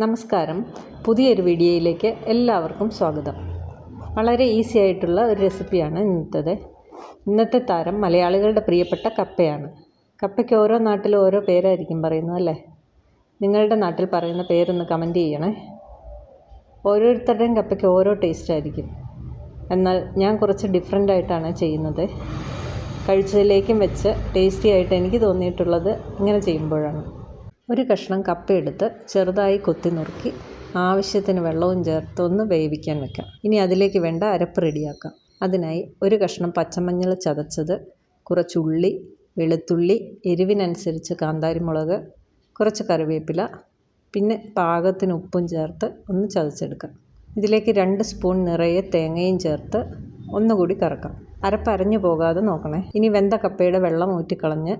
നമസ്കാരം. പുതിയൊരു വീഡിയോയിലേക്ക് എല്ലാവർക്കും സ്വാഗതം. വളരെ ഈസി ആയിട്ടുള്ള ഒരു റെസിപ്പിയാണ് ഇന്നത്തേത്. ഇന്നത്തെ താരം മലയാളികളുടെ പ്രിയപ്പെട്ട കപ്പയാണ്. കപ്പയ്ക്ക് ഓരോ നാട്ടിലും ഓരോ പേരായിരിക്കും പറയുന്നത് അല്ലേ? നിങ്ങളുടെ നാട്ടിൽ പറയുന്ന പേരൊന്ന് കമന്റ് ചെയ്യണേ. ഓരോരുത്തരുടെയും കപ്പയ്ക്ക് ഓരോ ടേസ്റ്റ് ആയിരിക്കും. എന്നാൽ ഞാൻ കുറച്ച് ഡിഫറെന്റ് ആയിട്ടാണ് ചെയ്യുന്നത്. കഴിച്ചതിലേക്കും വെച്ച് ടേസ്റ്റി ആയിട്ട് എനിക്ക് തോന്നിയിട്ടുള്ളത് ഇങ്ങനെ ചെയ്യുമ്പോഴാണ്. ഒരു കഷ്ണം കപ്പയെടുത്ത് ചെറുതായി കൊത്തി നുറുക്കി ആവശ്യത്തിന് വെള്ളവും ചേർത്ത് ഒന്ന് വേവിക്കാൻ വെക്കാം. ഇനി അതിലേക്ക് വേണ്ട അരപ്പ് റെഡിയാക്കാം. അതിനായി ഒരു കഷ്ണം പച്ചമഞ്ഞൾ ചതച്ചത് കുറച്ചുള്ളി വെളുത്തുള്ളി എരിവിനനുസരിച്ച് കാന്താരിമുളക് കുറച്ച് കറിവേപ്പില പിന്നെ പാകത്തിന് ഉപ്പും ചേർത്ത് ഒന്ന് ചതച്ചെടുക്കാം. ഇതിലേക്ക് രണ്ട് സ്പൂൺ നിറയെ തേങ്ങയും ചേർത്ത് ഒന്നുകൂടി കറക്കാം. അരപ്പ് അരഞ്ഞു പോകാതെ നോക്കണേ. ഇനി വെന്ത കപ്പയുടെ വെള്ളം ഊറ്റിക്കളഞ്ഞ്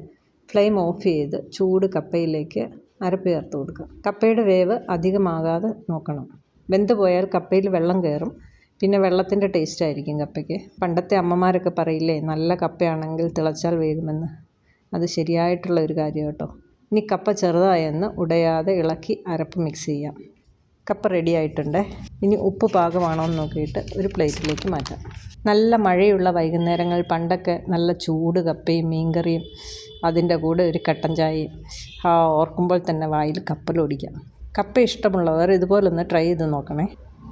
ഫ്ലെയിം ഓഫ് ചെയ്ത് ചൂട് കപ്പയിലേക്ക് അരപ്പ് ചേർത്ത് കൊടുക്കുക. കപ്പയുടെ വേവ് അധികമാകാതെ നോക്കണം. വെന്ത് പോയാൽ കപ്പയിൽ വെള്ളം കയറും. പിന്നെ വെള്ളത്തിന്റെ ടേസ്റ്റ് ആയിരിക്കും കപ്പയ്ക്ക്. പണ്ടത്തെ അമ്മമാരൊക്കെ പറയില്ലേ നല്ല കപ്പയാണെങ്കിൽ തിളച്ചാൽ വേകുമെന്ന്. അത് ശരിയായിട്ടുള്ള ഒരു കാര്യം കേട്ടോ. ഇനി കപ്പ ചെറുതായെന്ന് ഉടയാതെ ഇളക്കി അരപ്പ് മിക്സ് ചെയ്യാം. കപ്പ റെഡി ആയിട്ടുണ്ട്. ഇനി ഉപ്പ് പാകമാണോ എന്ന് നോക്കിയിട്ട് ഒരു പ്ലേറ്റിലേക്ക് മാറ്റാം. നല്ല മഴയുള്ള വൈകുന്നേരങ്ങൾ പണ്ടൊക്കെ നല്ല ചൂട് കപ്പയും മീൻകറിയും അതിന്റെ കൂടെ ഒരു കട്ടൻ ചായയും ആ ഓർക്കുമ്പോൾ തന്നെ വായിൽ കപ്പലൊടിക്കാം കപ്പ ഇഷ്ടമുള്ളവർ ഇതുപോലെ ഒന്ന് ട്രൈ ചെയ്ത് നോക്കണേ.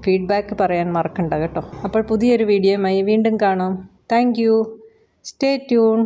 ഫീഡ്ബാക്ക് പറയാൻ മറക്കണ്ട കേട്ടോ. അപ്പോൾ പുതിയൊരു വീഡിയോയുമായി വീണ്ടും കാണാം. Thank you stay tune